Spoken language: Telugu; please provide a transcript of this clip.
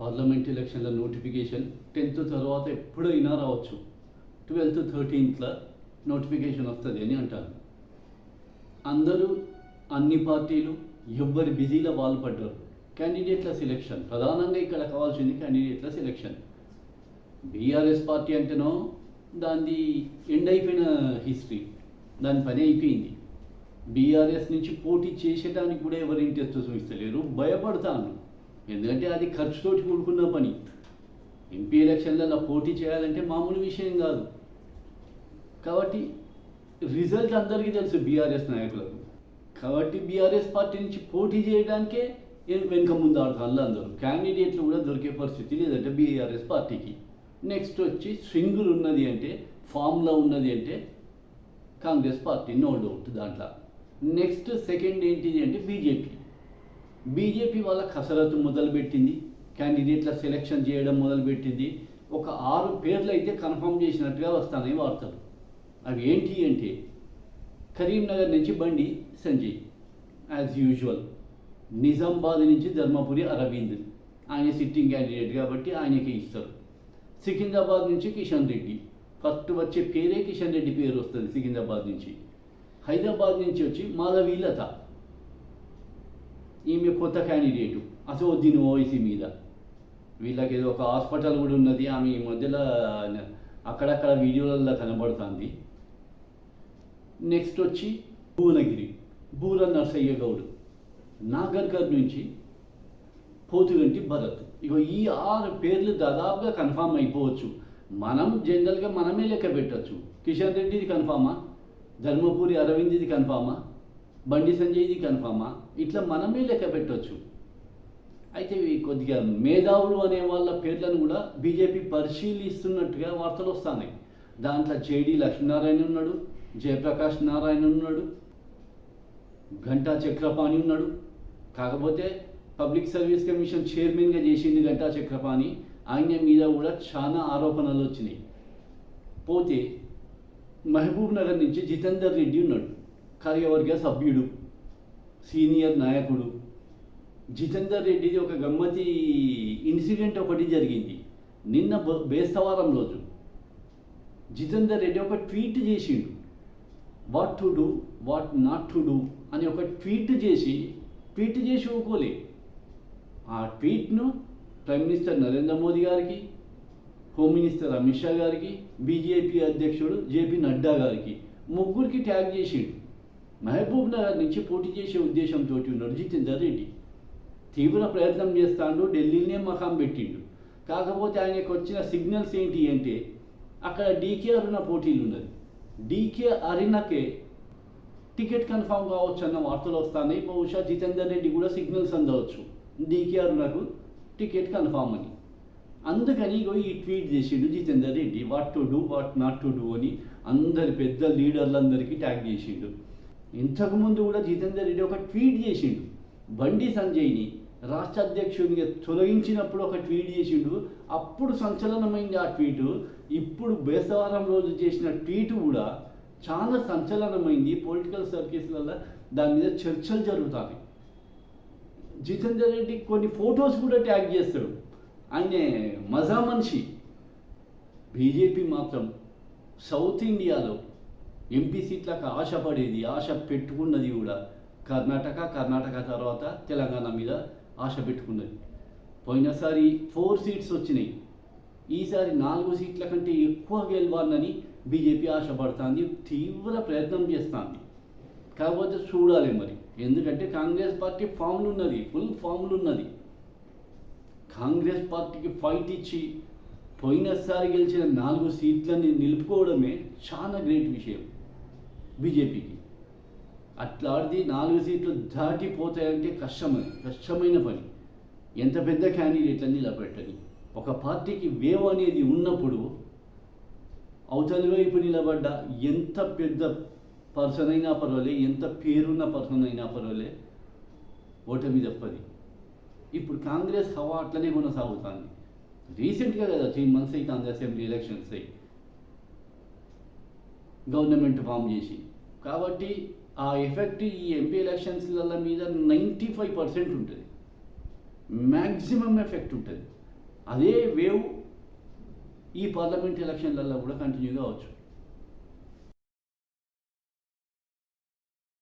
పార్లమెంట్ ఎలక్షన్ల నోటిఫికేషన్ టెన్త్ తర్వాత ఎప్పుడైనా రావచ్చు. ట్వెల్త్ థర్టీన్త్లో నోటిఫికేషన్ వస్తుంది అని అంటారు. అందరూ అన్ని పార్టీలు ఎవ్వరి బిజీలో వాళ్ళు పడ్డారు. క్యాండిడేట్ల సెలెక్షన్ ప్రధానంగా ఇక్కడ కావాల్సింది క్యాండిడేట్ల సెలెక్షన్ బీఆర్ఎస్ పార్టీ అంటేనో దాన్ని ఎండ్ అయిపోయిన హిస్టరీ దాని పని అయిపోయింది. బీఆర్ఎస్ నుంచి పోటీ చేసేటానికి కూడా ఎవరు ఇంట్రెస్ట్ చూపిస్తలేరు. భయపడతాను ఎందుకంటే అది ఖర్చుతోటి కూడుకున్న పని. ఎంపీ ఎలక్షన్లలో పోటీ చేయాలంటే మామూలు విషయం కాదు. కాబట్టి రిజల్ట్ అందరికీ తెలుసు బీఆర్ఎస్ నాయకులకు. కాబట్టి బీఆర్ఎస్ పార్టీ నుంచి పోటీ చేయడానికే వెనుక ముందు ఆడతారు అందరూ. క్యాండిడేట్లు కూడా దొరికే పరిస్థితి లేదంటే బీఆర్ఎస్ పార్టీకి. నెక్స్ట్ వచ్చి సింగుల్ ఉన్నది అంటే ఫామ్లో ఉన్నది అంటే కాంగ్రెస్ పార్టీ నో డౌట్ దాంట్లో. నెక్స్ట్ సెకండ్ ఏంటిది అంటే బీజేపీ. బీజేపీ వాళ్ళ కసరత్తు మొదలుపెట్టింది. క్యాండిడేట్ల సెలెక్షన్ చేయడం మొదలుపెట్టింది. ఒక ఆరు పేర్లు అయితే కన్ఫర్మ్ చేసినట్టుగా వస్తున్నాయి వార్తలు. అవి ఏంటి అంటే కరీంనగర్ నుంచి బండి సంజయ్ యాజ్ యూజువల్ నిజామాబాద్ నుంచి ధర్మపురి అరవింద్. ఆయన సిట్టింగ్ క్యాండిడేట్ కాబట్టి ఆయనకి ఇస్తారు. సికింద్రాబాద్ నుంచి కిషన్ రెడ్డి. ఫస్ట్ వచ్చే పేరే కిషన్ రెడ్డి పేరు వస్తుంది సికింద్రాబాద్ నుంచి. హైదరాబాద్ నుంచి వచ్చి మాధవీలత ఈమె కొత్త క్యాండిడేటు అసౌద్దీన్ ఓవైసీ మీద. వీళ్ళకి ఏదో ఒక హాస్పిటల్ కూడా ఉన్నది. ఆమె ఈ మధ్యలో అక్కడక్కడ వీడియోలలో కనబడుతుంది. నెక్స్ట్ వచ్చి భువనగిరి. భూర నర్సయ్య గౌడ్. నాగర్కర్ నుంచి పోతుగంటి భరత్. ఇగో ఈ ఆరు పేర్లు దాదాపుగా కన్ఫామ్ అయిపోవచ్చు. మనం జనరల్గా మనమే లెక్క పెట్టచ్చు. కిషన్ రెడ్డిది కన్ఫామా? ధర్మపురి అరవింద్ది కన్ఫామా? బండి సంజయ్ది కన్ఫామా? ఇట్లా మనమే లెక్క పెట్టవచ్చు అయితే కొద్దిగా మేధావులు అనే వాళ్ళ పేర్లను కూడా బీజేపీ పరిశీలిస్తున్నట్టుగా వార్తలు వస్తున్నాయి. దాంట్లో జేడి లక్ష్మీనారాయణ ఉన్నాడు జయప్రకాష్ నారాయణ ఉన్నాడు ఘంటా చక్రపాణి ఉన్నాడు. కాకపోతే పబ్లిక్ సర్వీస్ కమిషన్ చైర్మన్గా చేసింది ఘంటా చక్రపాణి. ఆయన మీద కూడా చాలా ఆరోపణలు వచ్చినాయి. పోతే మహబూబ్ నగర్ నుంచి జితేందర్ రెడ్డి ఉన్నాడు. కార్యవర్గ సభ్యుడు సీనియర్ నాయకుడు. జితేందర్ రెడ్డిది ఒక గమ్మతి ఇన్సిడెంట్ ఒకటి జరిగింది. నిన్న బ- బేస్తవారం రోజు. జితేందర్ రెడ్డి ఒక ట్వీట్ చేసిండు. What to do what not to do అని ఒక ట్వీట్ చేసి ట్వీట్ చేసి ఊకోలే. ఆ ట్వీట్ను ప్రైమ్ మినిస్టర్ నరేంద్ర మోదీ గారికి హోమ్ మినిస్టర్ అమిత్ షా గారికి బీజేపీ అధ్యక్షుడు జేపీ నడ్డా గారికి ముగ్గురికి ట్యాగ్ చేసిండు. మహబూబ్ నగర్ నుంచి పోటీ చేసే ఉద్దేశంతో ఉన్నాడు జితేందర్ రెడ్డి. తీవ్ర ప్రయత్నం చేస్తాడు ఢిల్లీనే మకాం పెట్టిండు. కాకపోతే ఆయనకు వచ్చిన సిగ్నల్స్ ఏంటి అంటే అక్కడ డీకే అరుణ పోటీలు ఉన్నది. డీకే అరుణకే టికెట్ కన్ఫామ్ కావచ్చు అన్న వార్తలు వస్తున్నాయి. బహుశా జితేందర్ రెడ్డి కూడా సిగ్నల్స్ అందవచ్చు. డీకే అరుణకు టికెట్ కన్ఫామ్ అని. అందుకని ఈ ట్వీట్ చేసిండు Jitender Reddy. What to do what not to do అని అందరి పెద్ద లీడర్లందరికీ ట్యాగ్ చేసిండు. ఇంతకుముందు కూడా జితేందర్ రెడ్డి ఒక ట్వీట్ చేసిండు. బండి సంజయ్ని రాష్ట్ర అధ్యక్షునిగా తొలగించినప్పుడు ఒక ట్వీట్ చేసిండు. అప్పుడు సంచలనమైంది ఆ ట్వీటు. ఇప్పుడు బేసవారం రోజు చేసిన ట్వీట్ కూడా చాలా సంచలనమైంది. పొలిటికల్ సర్కిల్స్లలో దాని మీద చర్చలు జరుగుతాయి. జితేందర్ రెడ్డి కొన్ని ఫొటోస్ కూడా ట్యాగ్ చేస్తాడు. ఆయనే మజా మనిషి. బీజేపీ మాత్రం సౌత్ ఇండియాలో ఎంపీ సీట్లకు ఆశపడేది ఆశ పెట్టుకున్నది కూడా కర్ణాటక కర్ణాటక తర్వాత తెలంగాణ మీద ఆశ పెట్టుకున్నది. పోయినసారి ఫోర్ సీట్స్ వచ్చినాయి. ఈసారి నాలుగు సీట్ల కంటే ఎక్కువ గెలవాలని బీజేపీ ఆశపడుతుంది తీవ్ర ప్రయత్నం చేస్తుంది. కాకపోతే చూడాలి మరి. ఎందుకంటే కాంగ్రెస్ పార్టీ ఫామ్లు ఉన్నది ఫుల్ ఫామ్లు ఉన్నది. కాంగ్రెస్ పార్టీకి ఫైట్ ఇచ్చి పోయినసారి గెలిచిన నాలుగు సీట్లని నిలుపుకోవడమే చాలా గ్రేట్ విషయం. బీజేపీకి. అట్లాంటిది నాలుగు సీట్లు దాటిపోతాయంటే కష్టమని కష్టమైన పని. ఎంత పెద్ద క్యాండిడేట్లని నిలబెట్టని ఒక పార్టీకి వేవ్ అనేది ఉన్నప్పుడు అవతలి వైపు నిలబడ్డ ఎంత పెద్ద పర్సన్ అయినా పర్వాలే ఎంత పేరున్న పర్సన్ అయినా పర్వాలే ఓటమి తప్పది. ఇప్పుడు కాంగ్రెస్ హవా అట్లనే కొనసాగుతుంది. రీసెంట్గా కదా three months Congress assembly elections అయ్యి. గవర్నమెంట్ ఫామ్ చేసి. కాబట్టి ఆ ఎఫెక్ట్ ఈ ఎంపీ ఎలక్షన్స్ల మీద నైంటీ ఫైవ్ పర్సెంట్ ఉంటుంది. మ్యాక్సిమం ఎఫెక్ట్ ఉంటుంది. అదే వేవ్ ఈ పార్లమెంట్ ఎలక్షన్లలో కూడా కంటిన్యూ కావచ్చు